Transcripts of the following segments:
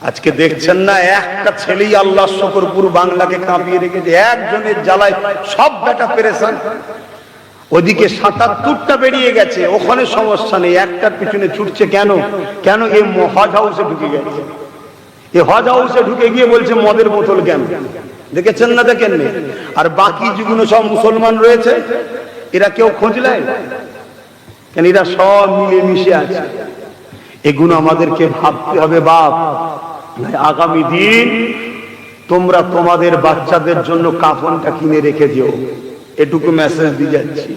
আজকে দেখছেন না, একটা ছেলেই আল্লাহ শকরপুর বাংলাকে কাঁপিয়ে রেখেছে। একজনের জ্বালায় সব বেটা পেরেছেন ওদিকে সাতাত্তরটা বেরিয়ে গেছে, ওখানে সমস্যা নেই, একটার পিছনে ছুটছে কেন? কেন এ হজ হাউসে ঢুকে গেছে? এ হজ হাউসে ঢুকে গিয়ে বলছে, মদের বোতল কেন? দেখেছেন না, দেখেন? আর বাকি যেগুলো সব মুসলমান রয়েছে, এরা কেউ খোঁজ নেয়? কেন এরা সব মিলে মিশে আছে? এগুলো আমাদেরকে ভাবতে হবে, বাপ। আগামী দিন তোমরা তোমাদের বাচ্চাদের জন্য কাফনটা কিনে রেখে দিও। এটুকু মেসেজ দিয়ে যাচ্ছি।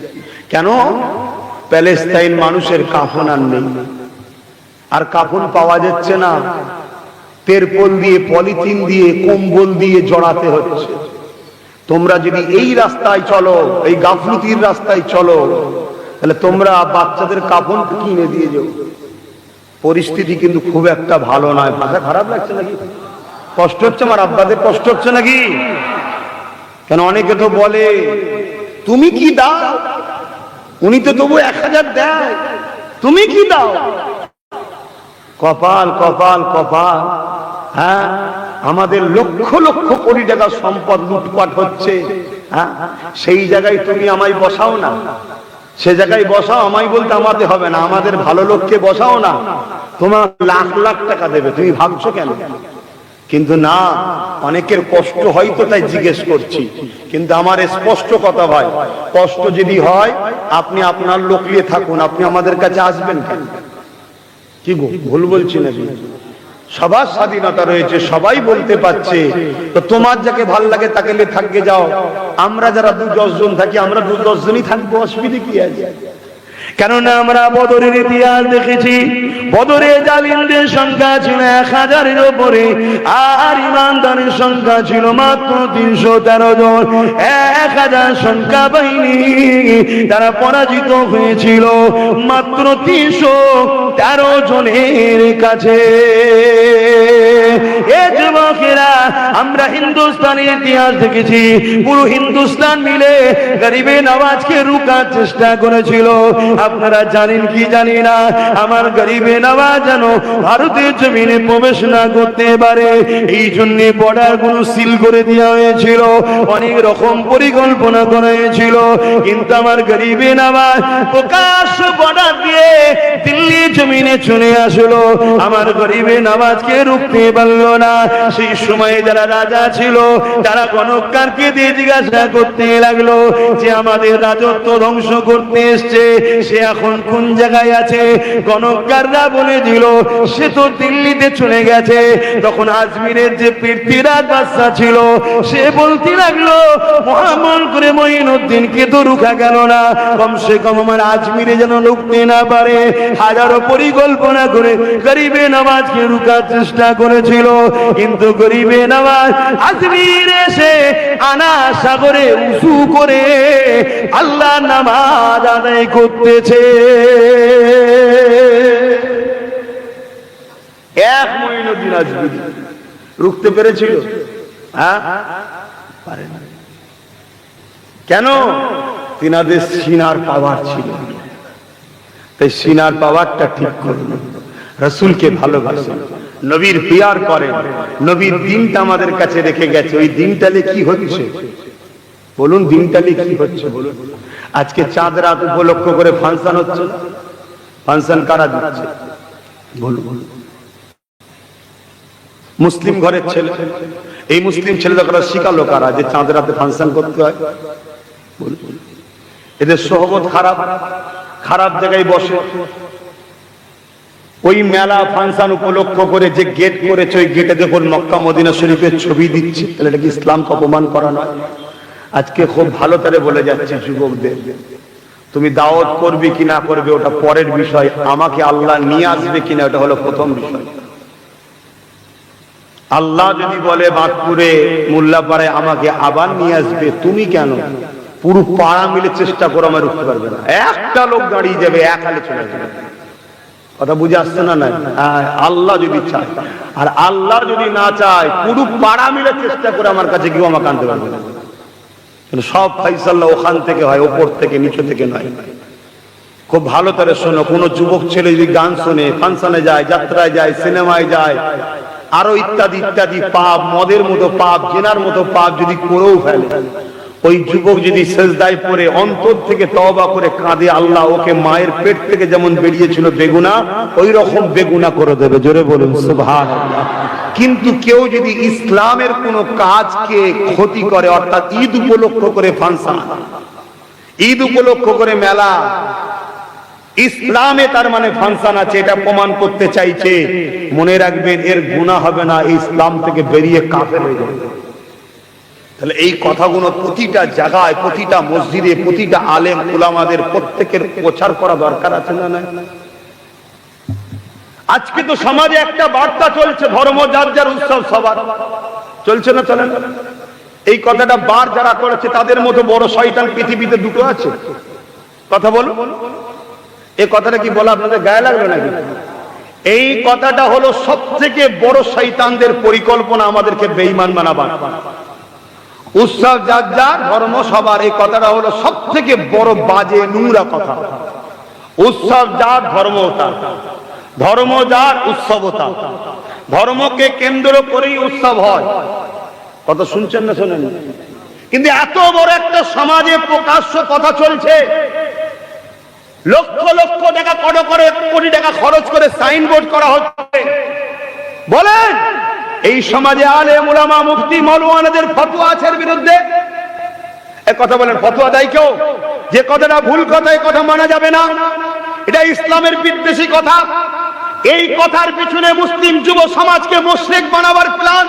কেন? প্যালেস্তাইন মানুষের কাফন আর নেই। আর কাফন পাওয়া যাচ্ছে না। তেরপল দিয়ে, পলিথিন দিয়ে, কম্বল দিয়ে জড়াতে হচ্ছে। তোমরা যদি এই রাস্তায় চলো, এই গাফলুতির রাস্তায় চলো, তাহলে তোমরা বাচ্চাদের কাফন কিনে দিয়ে যাও। পরিস্থিতি কিন্তু খুব একটা ভালো নয়। ভাষা খারাপ লাগছে নাকি? কষ্ট হচ্ছে আমার আব্বাদের? কষ্ট হচ্ছে নাকি? কেন অনেকে তো বলে, তুমি কি দাও? উনি তো তবু এক হাজার দেয়। তুমি কি দাও? কপাল কপাল কপাল। হ্যাঁ? আমাদের লক্ষ লক্ষ কোটি টাকা সম্পদ লুটপাট হচ্ছে। হ্যাঁ? সেই জায়গায় তুমি আমায় বসাও না। সে জায়গায় বসাও, আমায় বলতে আমাদের হবে না, আমাদের ভালো লোককে বসাও না। তোমার লাখ লাখ টাকা দেবে, তুমি ভাবছ কেন? কিন্তু না, অনেকের কষ্ট হয়তো তাই জিজ্ঞেস করছি। কিন্তু আমার স্পষ্ট কথা ভাই, কষ্ট যদি হয়, আপনি আপনার লোক নিয়ে থাকুন, আপনি আমাদের কাছে আসবেন কেন? কি ভুল বলছি নাকি? সবার স্বাধীনতা রয়েছে, সবাই বলতে পারছে। তো তোমার যাকে ভালো লাগে তাকে থাকবে যাও। আমরা যারা দু দশজন থাকি, আমরা দু দশজনই থাকব, অসুবিধে কি আছে? কেননা আমরা বদরের ইতিহাস দেখেছি। বদরে জালিমদের সংখ্যা ছিল এক হাজারের ওপরে আর ইমানদারের সংখ্যা ছিল মাত্র তিনশো তেরো জন। এক হাজার সংখ্যা বাহিনী তারা পরাজিত হয়েছিল মাত্র তিনশো তেরো জনের কাছে। যুবকেরা, আমরা হিন্দুস্তানের ইতিহাস দেখেছি। পুরো হিন্দুস্তান মিলে গরিবে নওয়াজকে রুকার চেষ্টা করেছিল। আপনারা জানেন কি জানি না? আমার গরিবে নওয়াজ যেন ভারতের জমিনে প্রবেশ না করতে পারে এই জন্য বর্ডারগুলো সিল করে দেওয়া হয়েছিল, অনেক রকম পরিকল্পনা করা হয়েছিল। কিন্তু আমার গরিবে নওয়াজ প্রকাশ্য বর্ডার দিয়ে দিল্লি জমিনে চলে আসলো। আমার গরিবে নওয়াজকে রুখতে পারল না। সেই সময়ে যারা রাজা ছিল, তারা গণকারকে দিয়ে জিজ্ঞাসা করতে লাগল যে, আমাদের রাজত্ব ধ্বংস করতে এসছে, সে এখন কোন জায়গায় আছে? গণকাররা বলে দিল, সে তো দিল্লিতে চলে গেছে। তখন আজমিরের যে পৃথ্বীরাজ বাদশা ছিল, সে বলতে লাগল মহামল করে মহিনুদ্দিনকে তো রুখা গেল না। কমসে কম আমার আজমিরে যেন লুকতে না পারে। হাজারো পরিকল্পনা করে গরিবে নামাজকে রুকার চেষ্টা করেছিল। কিন্তু গরিবে নামাজ আজমির এসে আনা সাগরে উঁচু করে আল্লাহ নামাজ আদায় করতেছে। এক আজমিরি রুখতে পেরেছিল? হ্যাঁ। কেন? তিনাদের সিনার পাওয়ার ছিল। তাই সিনার পাওয়ারটা ঠিক করুন। রসুলকে ভালোবাসেন। নবীর পিয়ার করেন নবীর দিনটা আমাদের কাছে রেখে গেছে। ওই দিনটালে কি হচ্ছে? বলুন দিনটালে কি হচ্ছে? বলুন আজকে চাঁদ রাত উপলক্ষ করে ফাংশন হচ্ছে ফাংশন কারা দিচ্ছে? বলুন। মুসলিম ঘরের ছেলে। এই মুসলিম ছেলেদের শিখালো কারা যে চাঁদ রাতে ফাংশন করতে হয়। এদের সহবত খারাপ। খারাপ জায়গায় বসে। ওই মেলা ফাংশন উপলক্ষ করে যে গেট করেছে, ওই গেটে দেখুন মক্কা মদিনা শরীফের ছবি দিচ্ছে, তাহলে এটা কি ইসলামকে অপমান করা নয়? আজকে খুব ভালো করে বলে যাচ্ছে যুবকদের, তুমি দাওয়াত করবে কি না করবে, ওটা পরের বিষয়। আমাকে আল্লাহ নিয়ে আসবে কিনা ওটা হলো প্রথম বিষয়। আল্লাহ যদি বলে বাঁকপুরে মোল্লাপাড়ায় আমাকে আবার নিয়ে আসবে, তুমি কেন? পুরো পাড়া মিলে চেষ্টা করো আমার উঠতে পারবে না। একটা লোক দাঁড়িয়ে যাবে, এক হালে চলে যাবে। কথা বুঝে আসছে না নাই? হ্যাঁ, আল্লাহ যদি চায়। আর আল্লাহ যদি না চায় পুরো পাড়া মিলে চেষ্টা করে আমার কাছে কেউ আমাকে আনতে পারবে না। সব ফাইসাল্লাহ ওখান থেকে হয় ওপর থেকে নিচে থেকে নয়। খুব ভালো করে শোনো কোনো যুবক ছেলে যদি গান শোনে ফাংশনে যায় যাত্রায় যায় সিনেমায় যায় আরও ইত্যাদি ইত্যাদি পাপ মদের মতো পাপ জেনার মতো পাপ যদি করেও ফেলে ওই যুবক যদি সেজদায় পড়ে, অন্তর থেকে তওবা করে কাঁদে, আল্লাহ ওকে মায়ের পেট থেকে যেমন বেরিয়েছিল বেগুনা ওই রকম বেগুনা করে দেবে। জোরে বলুন, সুবহানাল্লাহ। কিন্তু কেউ যদি ইসলামের কোন কাজকে ক্ষতি করে, অর্থাৎ ঈদ উপলক্ষ করে ফাংশন, ঈদ উপলক্ষ করে মেলা, ইসলামে তার মানে ফাংশন আছে, এটা প্রমাণ করতে চাইছে। মনে রাখবেন, এর গুণা হবে না ইসলাম থেকে বেরিয়ে কাফের হয়ে যাবে। তাহলে এই কথাগুলো প্রতিটা জায়গায়, প্রতিটা মসজিদে, প্রতিটা আলেম উলামাদের প্রত্যেকের প্রচার করা দরকার আছে না না আজকে তো সমাজে একটা বার্তা চলছে, ধর্ম যার যার উৎসব সবার। চলছে না চলে না? এই কথাটা বার যারা করেছে, তাদের মতো বড় শয়তান পৃথিবীতে দুটো আছে। কথা বলুন। এই কথাটা কি বলা আপনাদের গায়ে লাগবে নাকি? এই কথাটা হলো সব থেকে বড় শৈতানদের পরিকল্পনা আমাদেরকে বেইমান বানাবার। উৎসব যার যার, ধর্ম সবার। এই কথাটা হলো সব থেকে বড় বাজে নোংরা কথা। উৎসব যার, ধর্ম তার। ধর্ম যার, উৎসব তার। ধর্মকে কেন্দ্র করেই উৎসব হয়। কত শুনছেন না শোনেন? কিন্তু এত বড় একটা সমাজে প্রকাশ্য কথা চলছে। লক্ষ লক্ষ টাকা কত করে কোটি টাকা খরচ করে সাইনবোর্ড করা হচ্ছে। বলেন! এই সমাজে আলে মুলামা মুফতি, মৌলওয়ানাদের ফতোয়া আছে বিরুদ্ধে? এ কথা বলেন, ফতোয়া দেয় কেউ? যে কথাটা ভুল কথা এই কথা মানা যাবে না। এটা ইসলামের বিদ্বেষী কথা। এই কথার পিছনে মুসলিম যুব সমাজকে মুশরিক বানাবার প্ল্যান।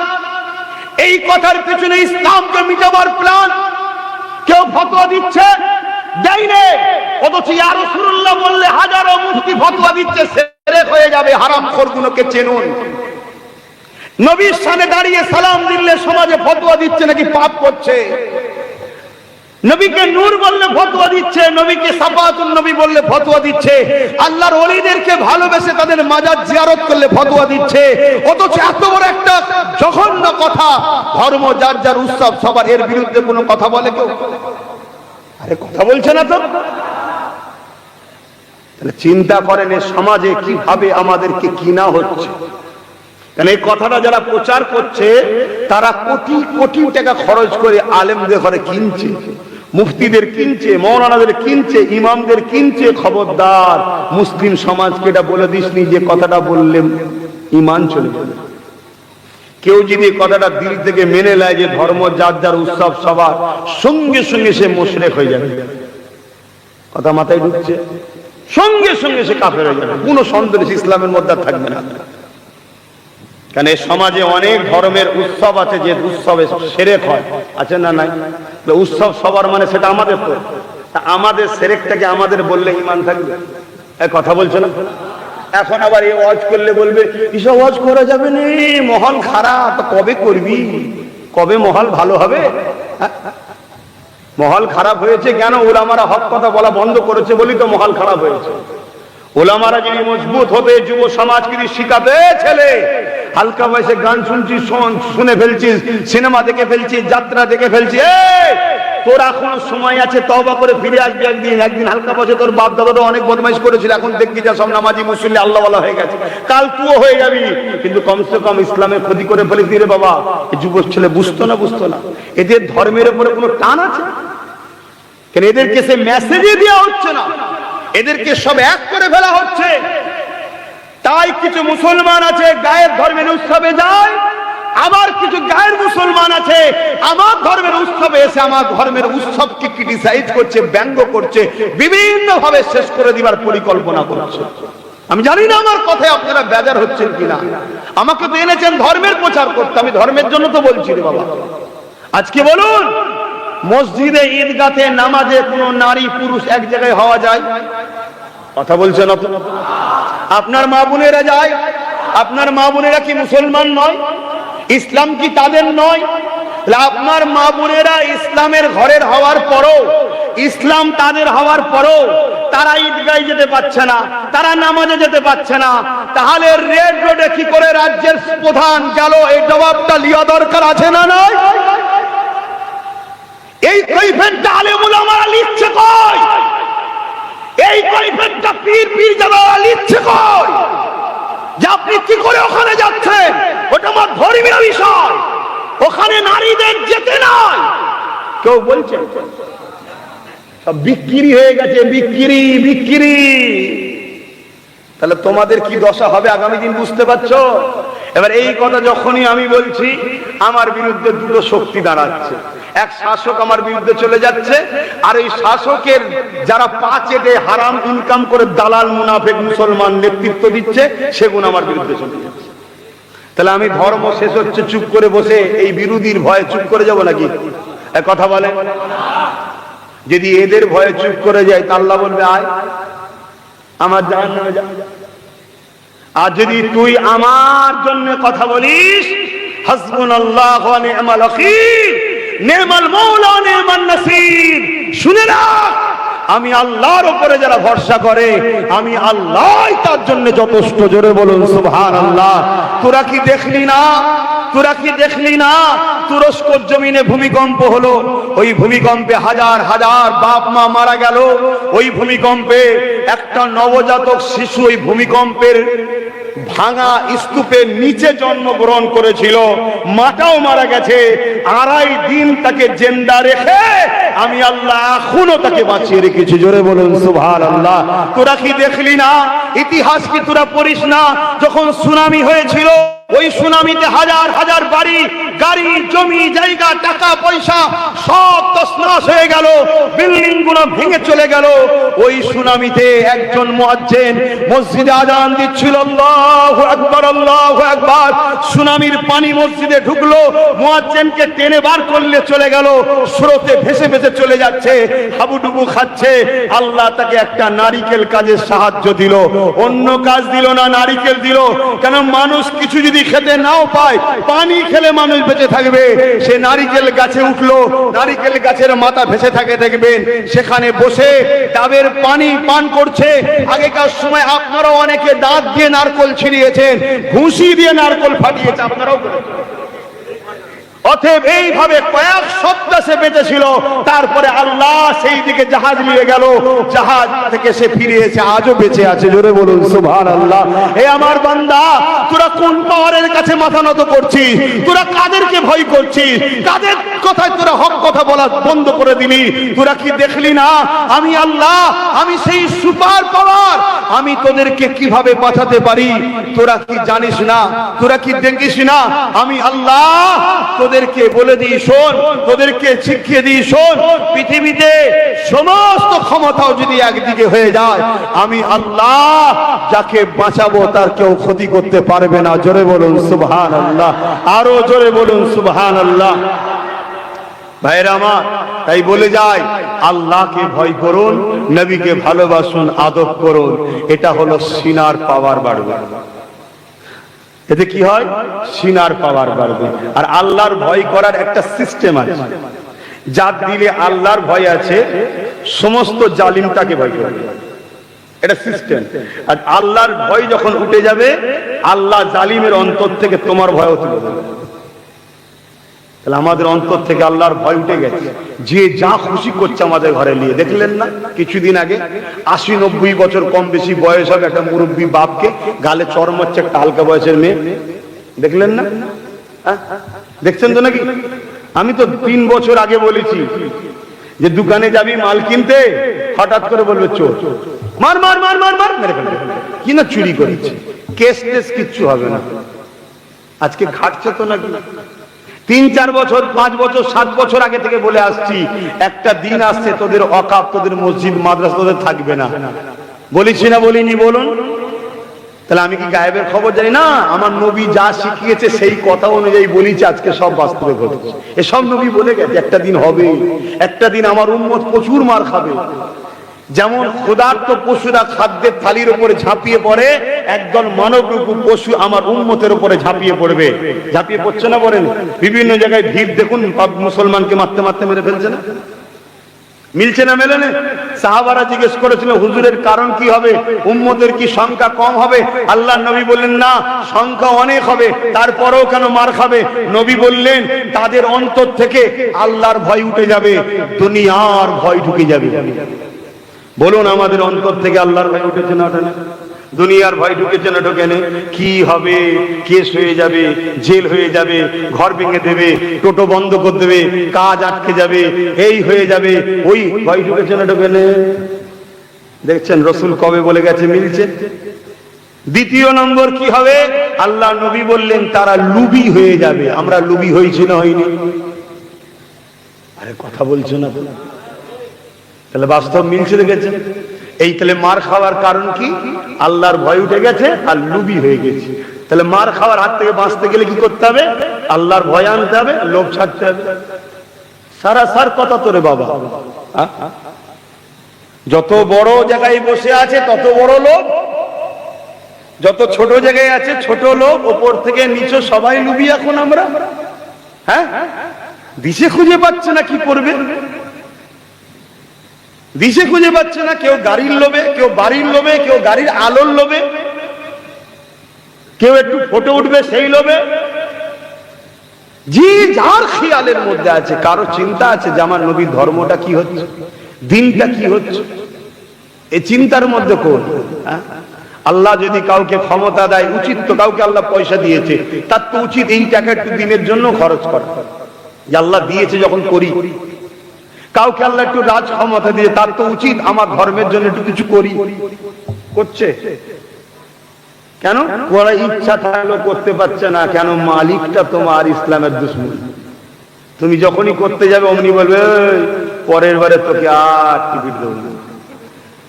এই কথার পিছনে ইসলামকে মিটাবার প্ল্যান। কেউ ফতোয়া দিচ্ছে? দেয় নে। অথচ ইয়া রাসূলুল্লাহ বললে হাজারো মুফতি ফতোয়া দিচ্ছে হয়ে যাবে হারাম খোরগুলোকে চেনুন। নবীর সামনে দাঁড়িয়ে সালাম দিলে সমাজে ফতোয়া দিচ্ছে নাকি পাপ করছে? নবীকে নূর বললে ফতোয়া দিচ্ছে, নবীকে সাফাতুন নবী বললে ফতোয়া দিচ্ছে। আল্লাহর ওলিদেরকে ভালোবেসে তাদের মাজার জিয়ারত করলে ফতোয়া দিচ্ছে। অথচ এত বড় একটা জঘন্য কথা, ধর্ম যার যার উৎসব, সবার এর বিরুদ্ধে কোনো কথা বলে কেউ? আরে কথা বলছে না তো। চিন্তা করেন সমাজে কীভাবে আমাদেরকে কিনা হচ্ছে। কারণ এই কথাটা যারা প্রচার করছে, তারা কোটি কোটি টাকা খরচ করে আলেমদের ঘরে কিনছে, মুফতিদের কিনছে, মৌলানাদের কিনছে, ইমামদের কিনছে, খবরদার। মুসলিম সমাজকে এটা বলে দিসনি যে কথাটা বললেন ইমান চলে যাবে। কেউ যদি কথাটা দিল থেকে মেনে নেয় যে ধর্ম যার যার উৎসব সবার, সঙ্গে সঙ্গে সে মোশরেক হয়ে যাবে। কথা মাথায় ঢুকছে। সঙ্গে সঙ্গে সে কাফের হয়ে যাবে। কোনো সন্দেহ ইসলামের মধ্যে থাকবে না। কেন এই সমাজে অনেক ধর্মের উৎসব আছে যে উৎসবে সেরেক হয়। আছে না নাই? উৎসব সবার মানে সেটা আমাদের তো। আমাদের সেরেকটাকে আমাদের বললে ইমান থাকবে? কথা বলছে না? এখন আবার এই ওয়াজ করলে বলবে এসব ওয়াজ করা যাবে না? মহল খারাপ কবে করবি? কবে মহল ভালো হবে? হ্যাঁ? মহল খারাপ হয়েছে কেন? ওলামারা হক কথা বলা বন্ধ করেছে বলি তো মহল খারাপ হয়েছে। ওলামারা যদি মজবুত হতে যুব সমাজ যদি শিখাতে ছেলে। হালকা বয়সে গান শুনছিস শোন শুনে ফেলছিস সিনেমা দেখে ফেলছিস যাত্রা দেখে ফেলছিস তোর এখনও সময় আছে তবা করে ফিরে আসবি একদিন একদিন হালকা বয়সে তোর বাপ দাদা তো অনেক বদমাইশ করেছিল, এখন দেখবি যা সব নামাজি মুসল্লি আল্লাহ বলা হয়ে গেছে। কাল তুও হয়ে যাবি, কিন্তু কমসে কম ইসলামের ক্ষতি করে ফেলিস রে বাবা। যুবক ছেলে বুঝতো না বুঝতো না। এদের ধর্মের উপরে কোনো টান আছে? কেন এদেরকে সে মেসেজই দেওয়া হচ্ছে না? এদেরকে সব এক করে ফেলা হচ্ছে। তাই কিছু মুসলমান আছে, গায়ের ধর্মের উৎসবে যায়, আবার কিছু গায়ের মুসলমান আছে, আমার ধর্মের উৎসবে এসে আমার ধর্মের উৎসবকে ক্রিটিসাইজ করছে, ব্যঙ্গ করছে বিভিন্ন ভাবে শেষ করে দিবার পরিকল্পনা করছে। আমি জানি না আমার কথায় আপনারা বেজার হচ্ছেন কিনা। আমাকে তো এনেছেন ধর্মের প্রচার করতে, আমি ধর্মের জন্য তো বলছি রে বাবা। আজকে বলুন মসজিদে ঈদগাতে নামাজে কোনো নারী, পুরুষ এক জায়গায় হওয়া যায়? কথা বলছেন আপনি? আপনার মা বোনেরা যায়? আপনার মা বোনেরা কি মুসলমান নয়? ইসলাম কি তাদের নয়? আপনার মা বোনেরা ইসলামের ঘরের হওয়ার পরও, ইসলাম তাদের হওয়ার পরও তারা ঈদগায় যেতে পারছে না, তারা নামাজে যেতে পারছে না। তাহলে রেড রোডে কি করে রাজ্যের প্রধান গেল? এই জবাবটা লিয়া দরকার আছে না নয় এই কৈফেরটা আলেমুল আমারা লিখছে কই? এই কৈফেরটা পীর পীর যারা লিখছে কই? যে আপনি কি করে ওখানে যাচ্ছেন? ওটা আমার ধর্মীয় বিষয়। ওখানে নারীদের যেতে নাই। কেউ বলছে, সব বিক্রি হয়ে গেছে, বিক্রি বিক্রি। তাহলে তোমাদের কি দশা হবে আগামী দিন বুঝতে পারছ? এবার এই কথা যখনই আমি বলছি, আমার বিরুদ্ধে দুটো শক্তি দাঁড়াচ্ছে। এক শাসক আমার বিরুদ্ধে চলে যাচ্ছে, আর এই শাসকের যারা পাঁচেটে হারাম ইনকাম করে দালাল, মুনাফেক, মুসলমান নেতৃত্ব দিচ্ছে, সেগুন আমার বিরুদ্ধে চলে যাচ্ছে। তাহলে আমি ধর্ম শেষ হচ্ছে, চুপ করে বসে এই বিরোধীর ভয়ে চুপ করে যাব নাকি? কথা বলে। যদি এদের ভয়ে চুপ করে যায় তা আল্লাহ বলবে, আয়। আমার জাহান নামে যা। আর যদি তুই আমার জন্য কথা বলিস হাসবুন আল্লাহ নি'মাল ওয়াকিল, নি'মাল মাওলা নি'মান নাসির, শুনে রাখ, আমি আল্লাহর উপরে যারা ভরসা করে, আমি আল্লাহই তার জন্য যথেষ্ট জোরে বলুন, সুবহানাল্লাহ। তোরা কি দেখলি না? তোরা কি দেখলি না? তুরস্কর জমিনে ভূমিকম্প হলো, ওই ভূমিকম্পে হাজার হাজার বাপ মা মারা গেল, ওই ভূমিকম্পে একটা নবজাতক শিশু ওই ভূমিকম্পের ভাঙা স্তূপের নিচে জন্মগ্রহণ করেছিল, মাটাও মারা গেছে, আড়াই দিন তাকে জেন্দা রেখে আমি আল্লাহ এখনও তাকে বাঁচিয়ে রেখেছি। জোরে বলুন সুভার আল্লাহ তোরা কি দেখলি না? ইতিহাস কি তোরা পড়িস না? যখন সুনামি হয়েছিল, ওই সুনামিতে হাজার হাজার বাড়ি গাড়ি, জমি, জায়গা, টাকা, পয়সা সব তসনাস হয়ে গেল। বিল্ডিংগুলো ভেঙে চলে গেল। ওই সুনামিতে একজন মুয়াজ্জিন মসজিদে আজান দিচ্ছিল, আল্লাহু আকবার আল্লাহু আকবার। সুনামির পানি মসজিদে ঢুকলো। মুয়াজ্জিনকে টেনে বার করলে চলে গেল। স্রোতে ভেসে ভেসে চলে যাচ্ছে, হাবুডুবু খাচ্ছে। আল্লাহ তাকে একটা নারিকেল কাজের সাহায্য দিল। অন্য কাজ দিল না, নারিকেল দিল। কেন? মানুষ কিছু যদি খেতে নাও পায়, পানি খেলে মানুষ বেঁচে থাকবে, সে নারিকেল গাছে উঠল, নারিকেল গাছের মাথা ভেসে থাকে দেখবেন, সেখানে বসে ডাবের পানি পান করছে আগেকার সময় আপনারা অনেকে দাঁত দিয়ে নারকল ছিঁড়িয়েছেন, ঘুষি দিয়ে নারকল ফাটিয়েছে, আপনারাও। অতএব এইভাবে কয়েক সপ্তাহ সে বেঁচেছিল, তারপরে আল্লাহ সেই দিকে জাহাজ নিয়ে গেল। জাহাজ থেকে সে ফিরে এসে আজও বেঁচে আছে। জোরে বলুন সুভান আল্লাহ হে আমার বান্দা, তোরা কোন পাওয়ারের কাছে মাথা নত করছিস? তোরা কাদেরকে ভয় করছিস? কাদের কথায় তোরা হক কথা বলা বন্ধ করে দিলি তোরা কি দেখলি না? আমি আল্লাহ, আমি সেই সুপার পাওয়ার। আমি তোদেরকে কীভাবে বাঁচাতে পারি? তোরা কি জানিস না? তোরা কি দেখিস না? আমি আল্লাহ তোদেরকে বলে দিই, শোন, তোদেরকে শিখিয়ে দিই, শোন, পৃথিবীতে সমস্ত ক্ষমতাও যদি একদিকে হয়ে যায়, আমি আল্লাহ যাকে বাঁচাবো তার কেউ ক্ষতি করতে পারবে না। জোরে বলুন সুবহান আল্লাহ আরও জোরে বলুন সুবহান আল্লাহ ভাইরা আমার, তাই বলে যায় আল্লাহকে ভয় করুন, নবীকে ভালোবাসুন, আদব করুন। এটা হলো সিনার পাওয়ার বাড়বে। এতে কি হয়? সিনার পাওয়ার বাড়বে। আর আল্লাহর ভয় করার একটা সিস্টেম আছে। যার দিলে আল্লাহর ভয় আছে, সমস্ত জালিমটাকে ভয় করবে। এটা সিস্টেম আর আল্লাহর ভয় যখন উঠে যাবে, আল্লাহ জালিমের অন্তর থেকে তোমার ভয়ও তুলে তাহলে আমাদের অন্তর থেকে আল্লাহর ভয় উঠে গেছে। যে যা খুশি করছে আমাদের ঘরে নিয়ে। দেখলেন না? কিছুদিন আগে আশি নব্বই বছর কম বেশি বয়স হবে একটা মুরব্বী বাপকে, গালে চরম হচ্ছে একটা হালকা বয়সের মেয়ে। দেখলেন না? হ্যাঁ? দেখছেন তো নাকি? আমি তো তিন বছর আগে বলেছি যে দোকানে যাবি মাল কিনতে, হঠাৎ করে বলবে চোর। মার মার মার মার মার, মেরে ফেলবে। কি না চুরি করেছে? কেস টেস কিচ্ছু হবে না। আজকে খাটছে তো নাকি? তিন, চার বছর, পাঁচ বছর, সাত বছর আগে থেকে বলে আসছি, একটা দিন আসছে, তোদের অকাপ, তোদের মসজিদ, মাদ্রাসা তোদের থাকবে না। বলেছি না, বলিনি, বলুন। তাহলে আমি কি গায়েবের খবর জানি? না, আমার নবী যা শিখিয়েছে সেই কথা অনুযায়ী বলিছে, আজকে সব বাস্তবে ঘটেছে। এসব নবী বলে গেছে, একটা দিন হবে। একটা দিন আমার উম্মত প্রচুর মার খাবে। যেমন ক্ষুধার্ত পশুরা খাদ্যের থালির উপরে ঝাঁপিয়ে পড়ে, একদল মানবরূপী পশু আমার উন্মতের উপরে ঝাঁপিয়ে পড়বে। ঝাঁপিয়ে পড়ছে না বলেন? বিভিন্ন জায়গায় ভিড় দেখুন মুসলমানকে মারতে মারতে মেরে ফেলছে না? মিলছে না মেলে সাহাবারা জিজ্ঞেস করেছিল, হুজুরের কারণ কি হবে? উম্মতের কি সংখ্যা কম হবে? আল্লাহ নবী বললেন, না, সংখ্যা অনেক হবে, তারপরেও কেন মার খাবে? নবী বললেন, তাদের অন্তর থেকে আল্লাহর ভয় উঠে যাবে, দুনিয়ার ভয় ঢুকে যাবে। বলুন আমাদের অন্তর থেকে আল্লাহর ভয় উঠেছে না ওঠে? দুনিয়ার ভয় ঢুকেছে না ঢোকেনে? কি হবে? কেস হয়ে যাবে, জেল হয়ে যাবে, ঘর ভেঙে দেবে, টোটো বন্ধ করে দেবে, কাজ আটকে যাবে, এই হয়ে যাবে, ওই ভয় ঢুকেছে না ঢোকেনে? দেখছেন, রসুল কবে বলে গেছে, মিলছে? দ্বিতীয় নম্বর কি হবে? আল্লাহ নবী বললেন, তারা লুবি হয়ে যাবে। আমরা লুবি হয়েছি না হয়নি? আরে কথা বলছো না তাহলে বাস্তব মিলছে দেখেছেন এই তাহলে মার খাওয়ার কারণ কি? আল্লাহর ভয় উঠে গেছে আর লুবি হয়ে গেছে। তাহলে মার খাওয়ার হাত থেকে বাঁচতে গেলে কি করতে হবে? আল্লাহর ভয় আনতে হবে, লোভ ছাড়তে হবে। সারা সার কথা তোরে বাবা। যত বড় জায়গায় বসে আছে, তত বড় লোক যত ছোট জায়গায় আছে, ছোট লোক ওপর থেকে নিচে সবাই লুবি এখন আমরা। হ্যাঁ? দিশে খুঁজে পাচ্ছে না কি করবে? দিশে খুঁজে পাচ্ছে না, কেউ গাড়ির লোভে, কেউ বাড়ির লোভে, কেউ গাড়ির আলোর লোভে। কেউ একটু ফটো উঠবে সেই লোভে। যে যার খেয়ালের মধ্যে আছে, কারও চিন্তা আছে যে আমার নবীর ধর্মটা কি হচ্ছে, দিনটা কি হচ্ছে? এই চিন্তার মধ্যে কোন? হ্যাঁ? আল্লাহ যদি কাউকে ক্ষমতা দেয়, উচিত তো কাউকে আল্লাহ পয়সা দিয়েছে, তার তো উচিত এই টাকা একটু দিনের জন্য খরচ করা। যে আল্লাহ দিয়েছে যখন করি কাউকে আল্লাহ একটু রাজ ক্ষমতা দিয়ে, তার তো উচিত আমার ধর্মের জন্য একটু কিছু করি। করছে? কেন? ওরা ইচ্ছা থাকলেও করতে পারছে না, কেন মালিকটা তোমার ইসলামের দুশ্মন? তুমি যখনই করতে যাবে, অমনি বলবে পরের বারে তোকে আর টিকিট দেবো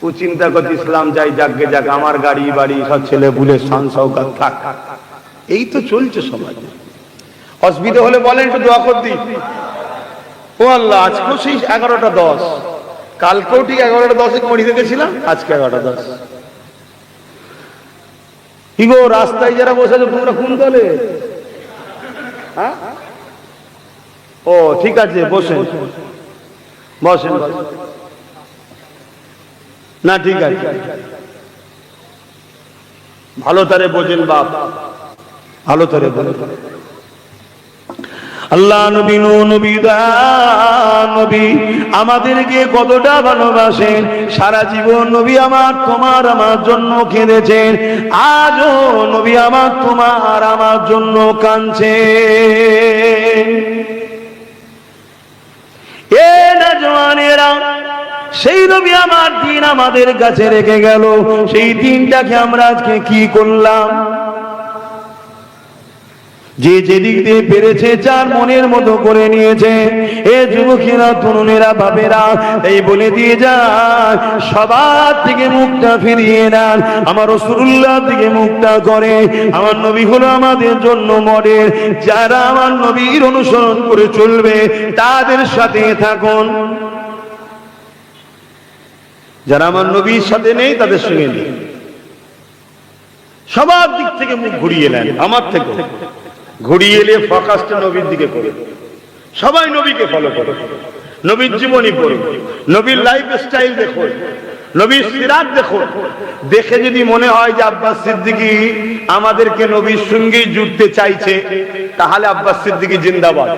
ও চিন্তা করছে, ইসলাম যাই যাকে যাক, আমার গাড়ি, বাড়ি, সব ছেলে বুলে শান সৌকাত থাক এই তো চলছে সমাজে। অসুবিধা হলে বলেন, একটু দোয়া কর দিই ও আল্লাহ আজকেও সেই এগারোটা দশ। কালকেও ঠিক এগারোটা দশে মরি দেখেছিলাম আজকে এগারোটা দশ। কি গো, রাস্তায় যারা বসে আছে, তোমরা কোন দলে? হ্যাঁ? ও, ঠিক আছে, বসেন। না, ঠিক আছে। ভালো তারে বোঝেন বাপ। ভালো তারে বলে আল্লাহ নবী নূহ, নবী নবী আমাদেরকে কতটা ভালোবাসেন। সারা জীবন নবী আমার তোমার আমার জন্য কেঁদেছেন। আজও নবী আমার তোমার আমার জন্য কাঁদছে এ না জওয়ানেরা, সেই নবী আমার দিন আমাদের কাছে রেখে গেল। সেই দিনটাকে আমরা আজকে কি করলাম? যে যেদিক দিয়ে পেরেছে, যার মনের মতো করে নিয়েছে। এ যুবকেরা, তরুণেরা, বাপেরা, এই বলে দিয়ে যান, সবার থেকে মুখটা ফিরিয়ে নেন। আমার রসুল্লাহ থেকে মুখটা করে। আমার নবী হলো আমাদের জন্য মডেল যারা আমার নবীর অনুসরণ করে চলবে, তাদের সাথে থাকুন। যারা আমার নবীর সাথে নেই, তাদের সঙ্গে নেই। সবার দিক থেকে মুখ ঘুরিয়ে নেন, আমার থেকে। ঘুরিয়ে এলে ফোকাসটা নবীর দিকে করে সবাই নবীকে ফলো করো। নবীর জীবনী পড়ো। নবীর লাইফ স্টাইল দেখো। নবীর সিরাত দেখো। দেখে যদি মনে হয় যে আব্বাস সিদ্দিকী আমাদেরকে নবীর সঙ্গেই জুড়তে চাইছে, তাহলে আব্বাস সিদ্দিকী জিন্দাবাদ।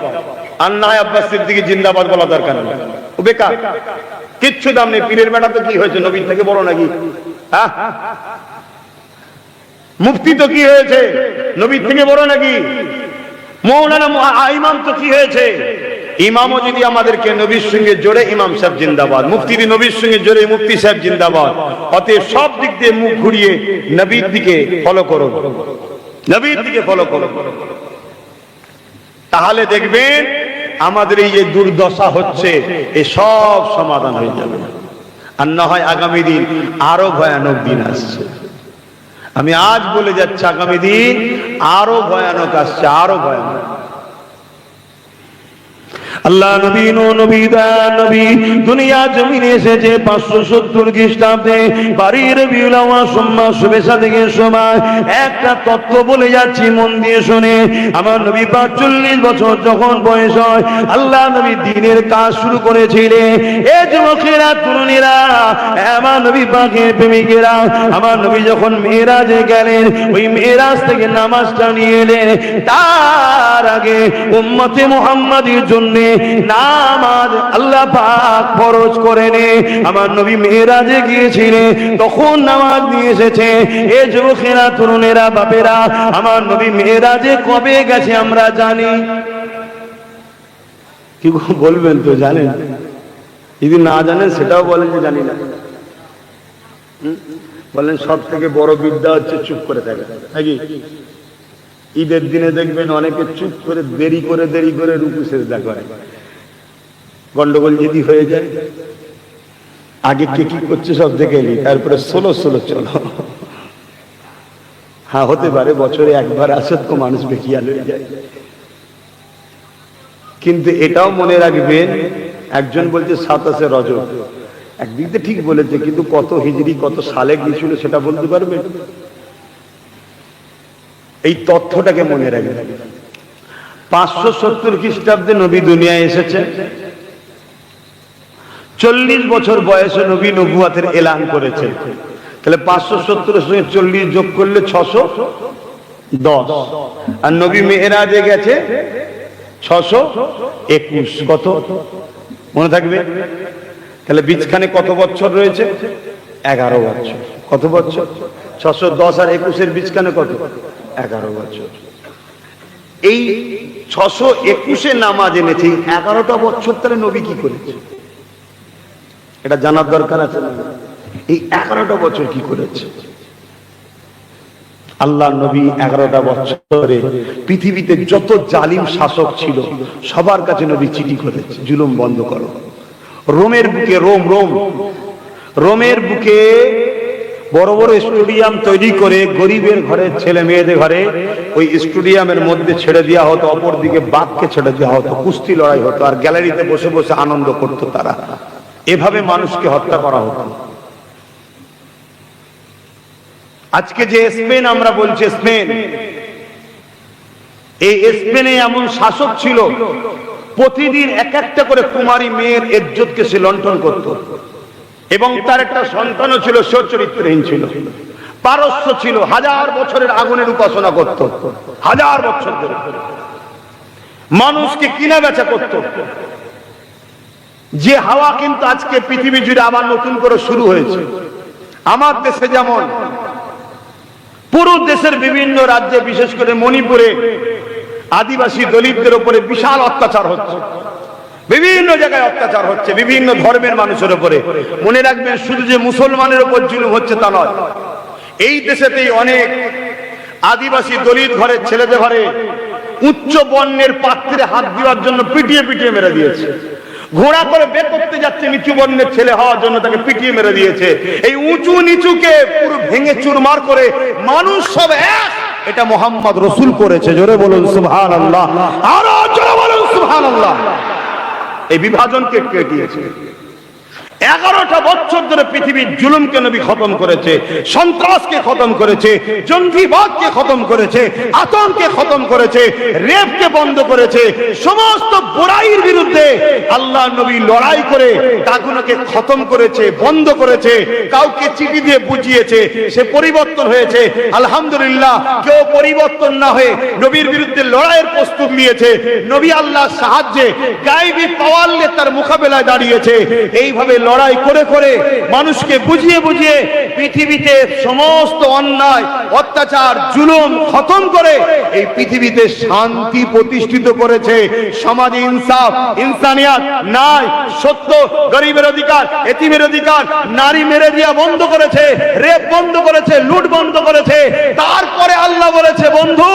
আর না হয় আব্বাস সিদ্দিকী জিন্দাবাদ বলা দরকার নেই। ও বেকার। কিচ্ছু দাম নেই। পীরের বেটা তো কি হয়েছে? নবীর থেকে বড় নাকি? হ্যাঁ? মুফতি তো কি হয়েছে? নবীর থেকে বড় নাকি? মৌলানা ইমাম তো কি হয়েছে? ইমামও যদি আমাদেরকে নবীর সঙ্গে জোরে, ইমাম সাহেব জিন্দাবাদ। মুফতি নবীর সঙ্গে জোরে, মুফতি সাহেব জিন্দাবাদ। অতএব সব দিক দিয়ে মুখ ঘুরিয়ে নবীর দিকে ফলো করো নবীর দিকে ফলো করো তাহলে দেখবেন আমাদের এই যে দুর্দশা হচ্ছে, এ সব সমাধান হয়ে যাবে। আর না হয় আগামী দিন আরও ভয়ানক দিন আসছে। আমি আজ বলে যাচ্ছি আগামী দিন আরও ভয়ানক আসছে আরও ভয়ানক। আল্লাহ নবী নো, নবী দা, নবী। দুনিয়া জমিনে এসেছে পাঁচশো সত্তর খ্রিস্টাব্দে। বাড়ির বিউলাওয়া সোম্মা শুভেচ্ছা থেকে সময় একটা তত্ত্ব বলে যাচ্ছি মন দিয়ে শুনে। আমার নবী পাঁচ চল্লিশ বছর যখন বয়স হয়, আল্লাহ নবী দিনের কাজ শুরু করেছিলেন। এ যুবকেরা, তরুণীরা, আমার নবী পাখের প্রেমিকেরা, আমার নবী যখন মেয়েরাজে গেলেন, ওই মেয়েরাজ থেকে নামাজটা নিয়ে এলেন। তার আগে উম্মতে মুহাম্মাদের জন্য নামাজ আল্লাহ পাক ফরজ করে নে। আমার নবী মেয়েরাজে গিয়েছিলেন তখন নামাজ নিয়ে এসেছে। এ যুবকেরা, তরুণেরা, বাপেরা, আমার নবী মেয়েরাজে কবে গেছে আমরা জানি। কি বলবেন তো, জানেন? যদি না জানেন, সেটাও বলেন যে জানি না। বলেন সব থেকে বড় বিদ্যা হচ্ছে চুপ করে থাকা, নাকি? ঈদের দিনে দেখবেন অনেকে চুপ করে দেরি করে দেরি করে রুকু সেজদা করে। গন্ডগোল যদি হয়ে যায়, আগে কে কি করছে সব দেখে নি, তারপরে ষোলো ষোলো চলো। হ্যাঁ হতে পারে, বছরে একবার আসে তো মানুষ বেকিয়াল হয়ে যায়। কিন্তু এটাও মনে রাখবেন, একজন বলছে সাতাশে রজব। একদিক দিয়ে ঠিক বলেছে, কিন্তু কত হিজড়ি কত সালে গিয়েছিল সেটা বলতে পারবেন এই তথ্যটাকে মনে রাখবেন পাঁচশো সত্তর খ্রিস্টাব্দে নবী দুনিয়ায় এসেছে। চল্লিশ বছর বয়সে নবী নবুয়াতের এলান করেছে। তাহলে পাঁচশো সত্তরের সঙ্গে চল্লিশ যোগ করলে ছশো দশ। আর নবী মেয়েরাজে গেছে ছশো একুশ। কত? মনে থাকবে? তাহলে বীজখানে কত বছর রয়েছে? এগারো বছর। কত বছর? ছশো দশ আর একুশের বীজখানে কত? এগারো বছর। এই ছশো একুশে নামাজ এনেছে, এগারোটা বছর তাহলে নবী কি করেছে? এটা জানার দরকার আছে এই এগারোটা বছর কি করেছে? আল্লাহ নবী এগারোটা বছরে পৃথিবীতে যত জালিম শাসক ছিল, সবার কাছে নবী চিঠি করেছে, জুলুম বন্ধ করো। রোমের বুকে, রোম রোম, রোমের বুকে বড় বড় স্টেডিয়াম তৈরি করে গরিবের ঘরের ছেলে মেয়েদের ঘরে, ওই স্টেডিয়ামের মধ্যে ছেড়ে দেওয়া হতো, অপর দিকে বাঘকে ছেড়ে দেওয়া হতো, কুস্তি লড়াই হতো, আর গ্যালারিতে বসে বসে আনন্দ করতো তারা। এভাবে মানুষকে হত্যা করা হতো। আজকে যে স্পেন আমরা বলছি, স্পেন। এই স্পেনে এমন শাসক ছিল, প্রতিদিন এক একটা করে কুমারী মেয়ের ইজ্জতকে সে লণ্ঠন করত। এবং তার একটা সন্তানও ছিল, সচরিত্রহীন ছিল। পারস্য ছিল, হাজার বছরের আগুনের উপাসনা করত। হাজার বছর ধরে। মানুষকে কিনা বেচা করত। যে হাওয়া কিন্তু আজকে পৃথিবী জুড়ে আবার নতুন করে শুরু হয়েছে। আমার দেশে যেমন, পুরো দেশের বিভিন্ন রাজ্যে, বিশেষ করে মণিপুরে, আদিবাসী দলিতদের উপরে বিশাল অত্যাচার হচ্ছে। বিভিন্ন জায়গায় অত্যাচার হচ্ছে, বিভিন্ন ধর্মের মানুষের উপরে। মনে রাখবেন, শুধু যে মুসলমানের উপর জুলুম হচ্ছে তা নয়। এই দেশেতেই অনেক আদিবাসী দলিত ঘরের ছেলেদের ঘরে উচ্চ বর্ণের পাত্রে হাত দেওয়ার জন্য পিটিয়ে পিটিয়ে মেরে দিয়েছে। ঘোড়া করে বের করতে যাচ্ছে নিচু বর্ণের ছেলে হওয়ার জন্য তাকে পিটিয়ে মেরে দিয়েছে। এই উঁচু নিচুকে পুরো ভেঙে চুরমার করে মানুষ সব এক। এটা মোহাম্মদ রসুল করেছে। জোরে বলুন সুবহান আল্লাহ আরও জোরে বলুন সুবহান আল্লাহ এই বিভাজনকে কে দিয়েছে? এগারোটা বছর ধরে পৃথিবীর জুলুমকে নবী খতম করেছে, সন্ত্রাসকে খতম করেছে, জঙ্গিবাদকে খতম করেছে, আতঙ্কে খতম করেছে, রেপকে বন্ধ করেছে, সমস্ত বুড়াইয়ের বিরুদ্ধে আল্লাহ নবী লড়াই করে তাগুলোকে খতম করেছে, বন্ধ করেছে, কাউকে চিঠি দিয়ে বুঝিয়েছে, সে পরিবর্তন হয়েছে। আলহামদুলিল্লাহ, কেউ পরিবর্তন না হয়ে নবীর বিরুদ্ধে লড়াইয়ের প্রস্তুত নিয়েছে। নবী আল্লাহ সাহায্যে গাইবি পাওয়ারলে তার মোকাবেলায় দাঁড়িয়েছে। এইভাবে লড়াই করে করে মানুষকে বুঝিয়ে বুঝিয়ে পৃথিবীতে সমস্ত অন্যায়, অত্যাচার, জুলুম খতম করে এই পৃথিবীতে শান্তি প্রতিষ্ঠিত করেছে সমাজে ইনসাফ, ইনসানিয়াত নাই সত্য, গরিবের অধিকার, এতিমের অধিকার, নারী মেরে দিয়া বন্ধ করেছে, রেপ বন্ধ করেছে, লুট বন্ধ করেছে। তারপরে আল্লাহ বলেছে, বন্ধু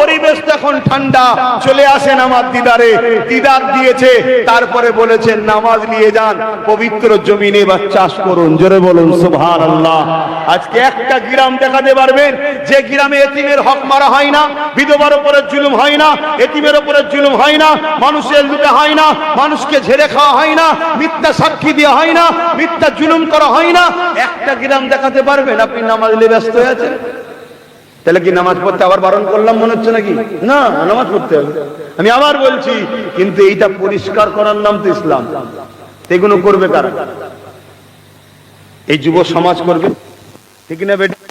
পরিবেশটা এখন ঠান্ডা। চলে আসেন আমার দিদারে। দিদার দিয়েছে, তারপরে বলেছে, নামাজ নিয়ে যান, পবিত্র জমিনে বা চাষ করুন। জোরে বলুন সুবহান আল্লাহ আজকে একটা গ্রাম দেখাতে পারবেন, যে গ্রামে এতিমের হক মারা হয় না, বিধবার উপরে জুলুম হয় না, এতিমের উপরে জুলুম হয় না, মানুষের লুটে হয় না, মানুষকে ঝেড়ে খাওয়া হয় না, মিথ্যা সাক্ষী দেওয়া হয় না, মিথ্যা জুলুম করা হয় না। একটা গ্রাম দেখাতে পারবেন, আপনি নামাজ নিয়ে ব্যস্ত হয়ে আছেন? তাহলে কি নামাজ পড়তে আবার বারণ করলাম মনে হচ্ছে নাকি? না, নামাজ পড়তে হবে। আমি আবার বলছি, কিন্তু এইটা পরিষ্কার করার নাম তো ইসলাম। এগুলো করবে কারা? এই যুব সমাজ করবে? ঠিক না বেটা?